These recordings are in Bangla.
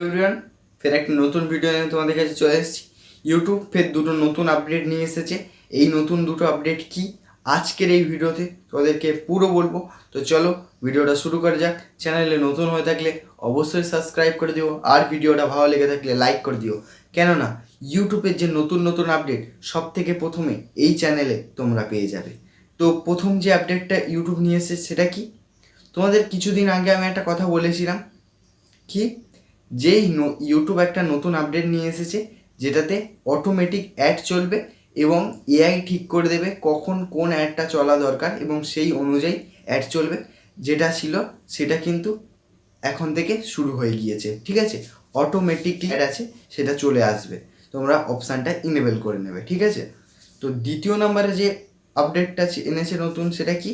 এভরিওয়ান ফের একটা নতুন ভিডিও নিয়ে তোমাদের কাছে চলে এসেছি। ইউটিউব ফের দুটো নতুন আপডেট নিয়ে এসেছে। এই নতুন দুটো আপডেট কি? আজকের এই ভিডিওতে তোমাদেরকে পুরো বলব। তো চলো ভিডিওটা শুরু করা যাক। চ্যানেলে নতুন হয়ে থাকলে অবশ্যই সাবস্ক্রাইব করে দিও। আর ভিডিওটা ভালো লেগে থাকলে লাইক করে দিও। কেননা ইউটিউবের যে নতুন নতুন আপডেট সব থেকে প্রথমে এই চ্যানেলে তোমরা পেয়ে যাবে। তো প্রথম যে আপডেটটা ইউটিউব নিয়ে এসেছে, সেটা কি? তোমাদের কিছুদিন আগে আমি একটা কথা বলেছিলাম। কি? যেই ইউটিউব একটা নতুন আপডেট নিয়ে এসেছে, যেটাতে অটোমেটিক অ্যাড চলবে এবং এআই ঠিক করে দেবে কখন কোন অ্যাডটা চলা দরকার এবং সেই অনুযায়ী অ্যাড চলবে। যেটা ছিল সেটা কিন্তু এখন থেকে শুরু হয়ে গিয়েছে, ঠিক আছে? অটোমেটিকলি অ্যাড আছে, সেটা চলে আসবে। তোমরা অপশানটা ইনেবল করে নেবে, ঠিক আছে? তো দ্বিতীয় নম্বরে যে আপডেটটা এনেছে নতুন, সেটা কি?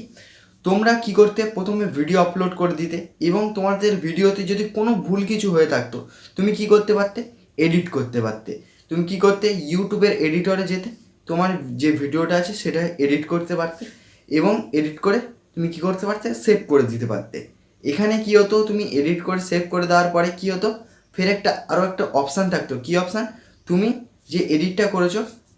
তোমরা কি করতে প্রথমে ভিডিও আপলোড করে দিতে এবং তোমাদের ভিডিওতে যদি কোনো ভুল কিছু হয়ে থাকতো, তুমি কি করতে পারতে? এডিট করতে পারতে। তুমি কি করতে? ইউটিউবের এডিটরে যেতে, তোমার যে ভিডিওটা আছে সেটা এডিট করতে পারতে এবং এডিট করে তুমি কি করতে পারতে? সেভ করে দিতে পারতে। এখানে কি হতো? তুমি এডিট করে সেভ করে দেওয়ার পরে কি হতো? ফের একটা আরও একটা অপশান থাকতো। কি অপশান তুমি যে এডিটটা করেছ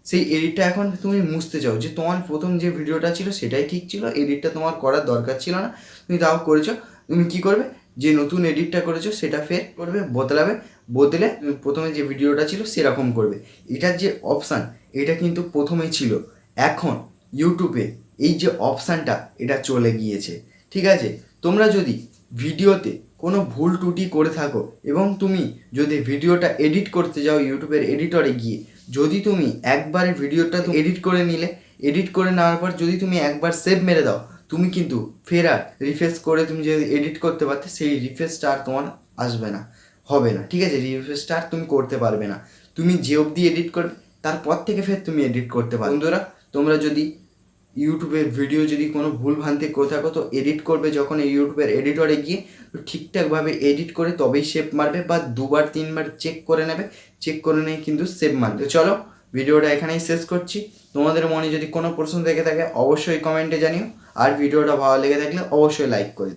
সেই এডিটটা এখন তুমি মুছতে চাও। যে তোমার প্রথম যে ভিডিওটা ছিল সেটাই ঠিক ছিল এডিটটা তোমার করার দরকার ছিল না। তুমি তাও করেছ। তুমি কি করবে? যে নতুন এডিটটা করেছ সেটা ফের করবে, বদলাবে, বদলে প্রথমে যে ভিডিওটা ছিল সেরকম করবে। এটার যে অপশান এটা কিন্তু প্রথমে ছিল। এখন ইউটিউবে এই যে অপশানটা এটা চলে গিয়েছে। ঠিক আছে? তোমরা যদি ভিডিওতে কোনো ভুল ত্রুটি করে থাকো এবং তুমি যদি ভিডিওটা এডিট করতে যাও ইউটিউবের এডিটরে গিয়ে, যদি তুমি একবারে ভিডিওটা এডিট করে নিলে, এডিট করে নেওয়ার পর যদি তুমি একবার সেভ মেরে দাও, তুমি কিন্তু ফের আর রিফ্রেশ করে তুমি যদি এডিট করতে পারতে, সেই রিফ্রেশটা আর তোমার আসবে না, হবে না, ঠিক আছে? রিফ্রেশটা আর তুমি করতে পারবে না। তুমি যে অবধি এডিট করবে, তারপর থেকে ফের তুমি এডিট করতে পারো বন্ধুরা, তোমরা যদি ইউটিউবের ভিডিও যদি কোনো ভুল ভ্রান্তি করে থাকো, তো এডিট করবে যখন এই ইউটিউবের এডিটরে গিয়ে তো ঠিকঠাকভাবে এডিট করে তবেই সেভ মারবে বা দুবার, তিনবার চেক করে নেবে। চেক করে নিয়ে কিন্তু সেভ মারবে। চলো, ভিডিওটা এখানেই শেষ করছি। তোমাদের মনে যদি কোনো প্রশ্ন থেকে থাকে, অবশ্যই কমেন্টে জানিও। আর ভিডিওটা ভালো লেগে থাকলে অবশ্যই লাইক করে